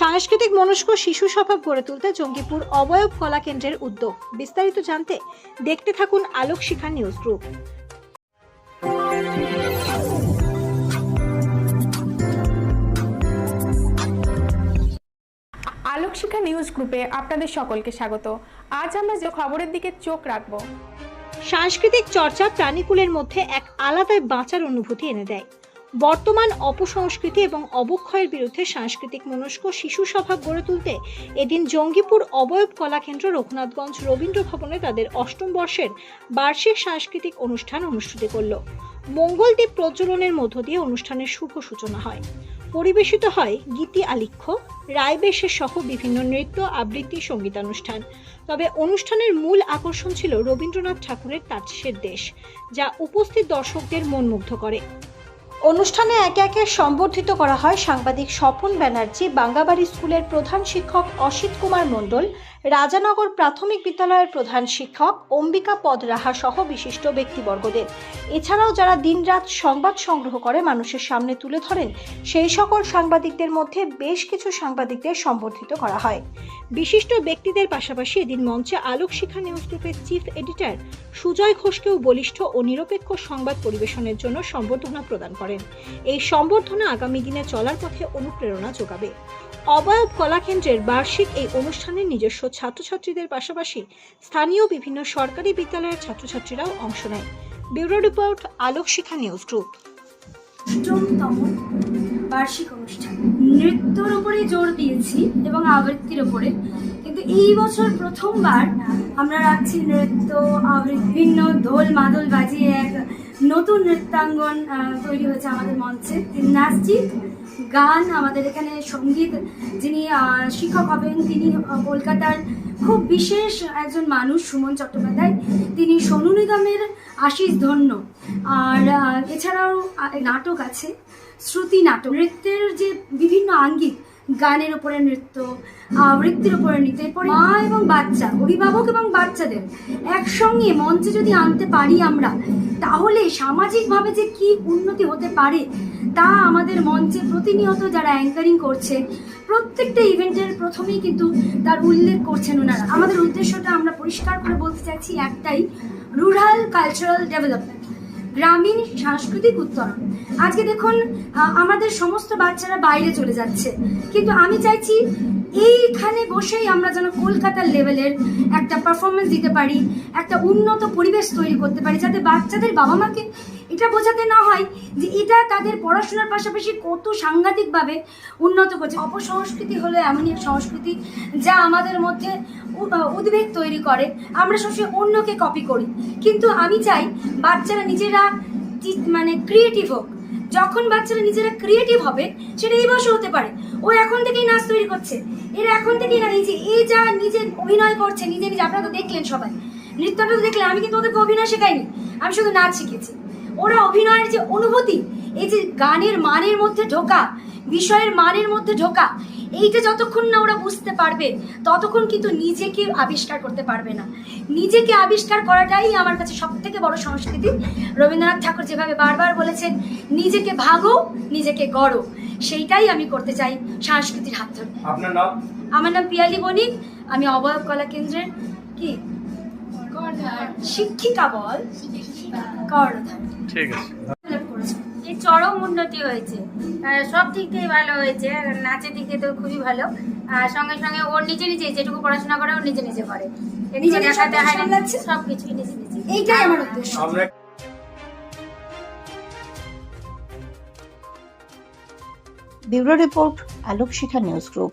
সাংস্কৃতিক মনস্ক শিশু সভা গড়ে তুলতে জঙ্গিপুর অবয়ব কলা কেন্দ্রের উদ্যোগ। বিস্তারিত জানতে দেখতে থাকুন Alok Shikha news group. Alokshikha news গ্রুপে আপনাদের সকলকে স্বাগত। আজ আমরা যে খবরের দিকে চোখ রাখব। সাংস্কৃতিক চর্চা প্রাণীকুলের মধ্যে এক আলাদা বাঁচার অনুভূতি এনে দেয়। বর্তমান অপসংস্কৃতি এবং অবক্ষয়ের বিরুদ্ধে সাংস্কৃতিক মনস্ক শিশু সভা গড়ে তুলতে এদিন জঙ্গিপুর অবয়ব কলা কেন্দ্র রঘুনাথগঞ্জ রবীন্দ্র ভবনে তাদের অষ্টম বর্ষের বার্ষিক সাংস্কৃতিক অনুষ্ঠান অনুষ্ঠিত করল। মঙ্গলদ্বীপ প্রজ্বলনের মধ্য দিয়ে অনুষ্ঠানের শুভ সূচনা হয়। পরিবেশিত হয় গীতি আলিখ্য রায়বেশের সহ বিভিন্ন নৃত্য, আবৃত্তি, সঙ্গীতানুষ্ঠান। তবে অনুষ্ঠানের মূল আকর্ষণ ছিল রবীন্দ্রনাথ ঠাকুরের তাৎসের দেশ, যা উপস্থিত দর্শকদের মনমুগ্ধ করে। অনুষ্ঠানে একে একে সম্বর্ধিত করা হয় সাংবাদিক স্বপন ব্যানার্জি, বাঙ্গাবাড়ি স্কুলের প্রধান শিক্ষক অসিত কুমার মণ্ডল, রাজানগর প্রাথমিক বিদ্যালয়ের প্রধান শিক্ষক অম্বিকা পদ রাহা সহ বিশিষ্ট ব্যক্তিবর্গদের। এছাড়াও যারা দিনরাত সংবাদ সংগ্রহ করে মানুষের সামনে তুলে ধরেন, সেই সকল সাংবাদিকদের মধ্যে বেশ কিছু সাংবাদিকদের সম্বর্ধিত করা হয়। বিশিষ্ট ব্যক্তিদের পাশাপাশি এদিন মঞ্চে আলোক শিখা নিউজ গ্রুপের চিফ এডিটর সুজয় ঘোষকেও বলিষ্ঠ ও নিরপেক্ষ সংবাদ পরিবেশনের জন্য সম্বর্ধনা প্রদান করেন। এই সম্বর্ধনা আগামী দিনে চলার পথে অনুপ্রেরণা যোগাবে। অবয়ব কলা কেন্দ্রের বার্ষিক এই অনুষ্ঠানে নিজস্ব ছাত্রছাত্রীদের পাশাপাশি স্থানীয় বিভিন্ন সরকারি বিদ্যালয়ের ছাত্রছাত্রীরাও অংশ নেয়। Bureau report Alok Shikha news group. বার্ষিক অনুষ্ঠান। নৃত্যর উপরে জোর দিয়েছি এবং আবৃত্তির উপরে। কিন্তু এই বছর প্রথমবার আমরা রাখছি নৃত্য, আবৃত্তি বিভিন্ন দোল মাদল বাজিয়ে এক নতুন নৃত্যাঙ্গন তৈরি হয়েছে আমাদের মঞ্চে। নাচজিৎ, গান আমাদের এখানে সংগীত, যিনি শিক্ষক হবেন, তিনি কলকাতার খুব বিশেষ একজন মানুষ, সুমন চট্টোপাধ্যায়। তিনি সোনু নিগমের আশিস ধন্য। আর এছাড়াও নাটক আছে, শ্রুতি নাটক। নৃত্যের যে বিভিন্ন আঙ্গিক গানের উপরে নৃত্য আবৃত্তির উপরে নৃত্য, এরপরে মা এবং বাচ্চা, অভিভাবক এবং বাচ্চাদের একসঙ্গে মঞ্চে যদি আনতে পারি আমরা, তাহলে সামাজিকভাবে যে কি উন্নতি হতে পারে তা আমাদের মঞ্চে প্রতিনিয়ত যারা অ্যাঙ্কারিং করছে, প্রত্যেকটা ইভেন্টের প্রথমেই কিন্তু তার উল্লেখ করছেন ওনারা। আমাদের উদ্দেশ্যটা আমরা পরিষ্কার করে বলতে চাইছি একটাই, রুরাল কালচারাল ডেভেলপমেন্ট, গ্রামীণ সাংস্কৃতিক উত্তরণ। আজকে দেখুন আমাদের সমস্ত বাচ্চারা বাইরে চলে যাচ্ছে। কিন্তু আমি চাইছি এইখানে বসেই আমরা যেন কলকাতার লেভেলের একটা পারফরমেন্স দিতে পারি, একটা উন্নত পরিবেশ তৈরি করতে পারি, যাতে বাচ্চাদের বাবা মাকে এটা বোঝাতে না হয় যে এটা তাদের পড়াশোনার পাশাপাশি কত সাংঘাতিকভাবে উন্নত করছে। অপসংস্কৃতি হলো এমনই এক সংস্কৃতি যা আমাদের মধ্যে উদ্বেগ তৈরি করে। আমরা সবসময় অন্যকে কপি করি। কিন্তু আমি চাই বাচ্চারা নিজেরা মানে ক্রিয়েটিভ হোক। যখন বাচ্চারা নিজেরা ক্রিয়েটিভ হবে, সেটা এই বছর হতে পারে। ও এখন থেকেই নাচ তৈরি করছে। এরা এখন থেকেই না এই যে, এই যা নিজে অভিনয় করছে, নিজে নিজে, আপনারা তো দেখলেন সবাই। নৃত্যটা তো দেখলেন, আমি কিন্তু ওদেরকে অভিনয় শেখাইনি, আমি শুধু নাচ শিখেছি। ওরা অভিনয়ের যে অনুভূতি, এই যে গানের মানের মধ্যে ঢোকা বিষয়ের মানের মধ্যে ঢোকা। এইটা যতক্ষণ না ওরা বুঝতে পারবে ততক্ষণ কিন্তু নিজেকে আবিষ্কার করতে পারবে না। নিজেকে আবিষ্কার করাটাই আমার কাছে সব থেকে বড় সংস্কৃতি। রবীন্দ্রনাথ ঠাকুর যেভাবে বারবার বলেছেন নিজেকে ভাগো নিজেকে গড়ো সেইটাই আমি করতে চাই সংস্কৃতির হাত ধরে। আপনার নাম? আমার নাম পিয়ালি বণিক আমি অবয়ব কলা কেন্দ্রের কি? শিক্ষিকা বল। কর্ণধার ঠিক আছে। চরম উন্নতি হয়েছে। আহ, সব দিক থেকে ভালো হয়েছে নাচের দিকে তো খুবই ভালো। আর সঙ্গে সঙ্গে ওর নিজে নিজে যেটুকু পড়াশোনা করে ওর নিজে নিজে করে। নিজে নিজে দেখাতে হয় না সব কিছুই নিজে নিজে। এইটাই আমার উদ্দেশ্য। Bureau report Alok Shikha news group.